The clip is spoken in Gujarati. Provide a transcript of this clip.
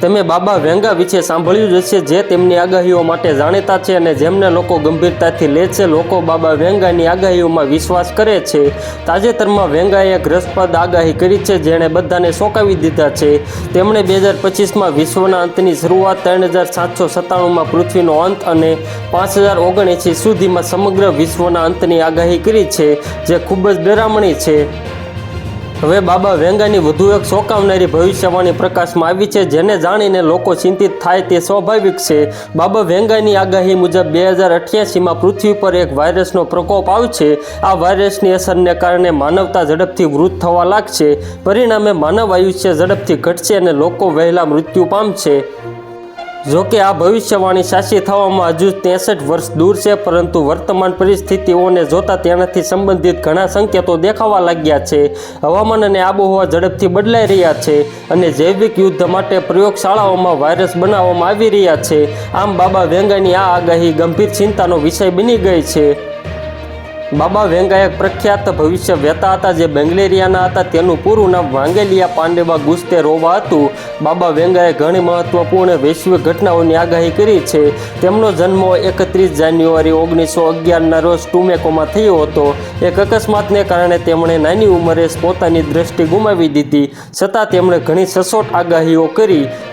તમે બાબા વેંગા વિશે સાંભળ્યું જ હશે, જે તેમની આગાહીઓ માટે જાણીતા છે અને જેમને લોકો ગંભીરતાથી લે છે. લોકો બાબા વેંગાની આગાહીઓમાં વિશ્વાસ કરે છે. તાજેતરમાં વેંગાએ એક રસપ્રદ આગાહી કરી છે, જેણે બધાને સોંકાવી દીધા છે. તેમણે બે હજાર પચીસમાં વિશ્વના અંતની શરૂઆત ત્રણ હજાર સાતસો સત્તાણુંમાં પૃથ્વીનો અંત અને પાંચ હજાર ઓગણએંસી સુધીમાં સમગ્ર વિશ્વના અંતની આગાહી કરી છે, જે ખૂબ જ ડરામણી છે. હવે બાબા વેંગાની વધુ એક ચોંકાવનારી ભવિષ્યવાણી પ્રકાશમાં આવી છે, જેને જાણીને લોકો ચિંતિત થાય તે સ્વાભાવિક છે. બાબા વેંગાની આગાહી મુજબ બે હજાર અઠ્યાસીમાં પૃથ્વી પર એક વાયરસનો પ્રકોપ આવશે આ વાયરસની અસરને કારણે માનવતા ઝડપથી વૃદ્ધ થવા લાગશે. પરિણામે માનવ આયુષ્ય ઝડપથી ઘટશે અને લોકો વહેલા મૃત્યુ પામશે. જો કે આ ભવિષ્યવાણી સાચી થવામાં હજુ ત્રેસઠ વર્ષ દૂર છે, પરંતુ વર્તમાન પરિસ્થિતિઓને જોતા તેનાથી સંબંધિત ઘણા સંકેતો દેખાવા લાગ્યા છે. હવામાન અને આબોહવા ઝડપથી બદલાઈ રહ્યા છે અને જૈવિક યુદ્ધ માટે પ્રયોગશાળાઓમાં વાયરસ બનાવવામાં આવી રહ્યા છે. આમ બાબા વેંગાની આ આગાહી ગંભીર ચિંતાનો વિષય બની ગઈ છે. બાબા વેંગા એક પ્રખ્યાત ભવિષ્ય વહેતા હતા જે બેંગ્લેરિયાના હતા, તેનું પૂરું નામ વાંગેલિયા પાંડેવા ગુસ્તે રોવા હતું. બાબા વેંગાએ ઘણી મહત્વપૂર્ણ વૈશ્વિક ઘટનાઓની આગાહી કરી છે. તેમનો જન્મ એકત્રીસ જાન્યુઆરી ઓગણીસો અગિયારના રોજ ટુમેકોમાં થયો હતો. એક અકસ્માતને કારણે તેમણે નાની ઉંમરે પોતાની દ્રષ્ટિ ગુમાવી દીધી. છતાં તેમણે ઘણી સચોટ આગાહીઓ કરી.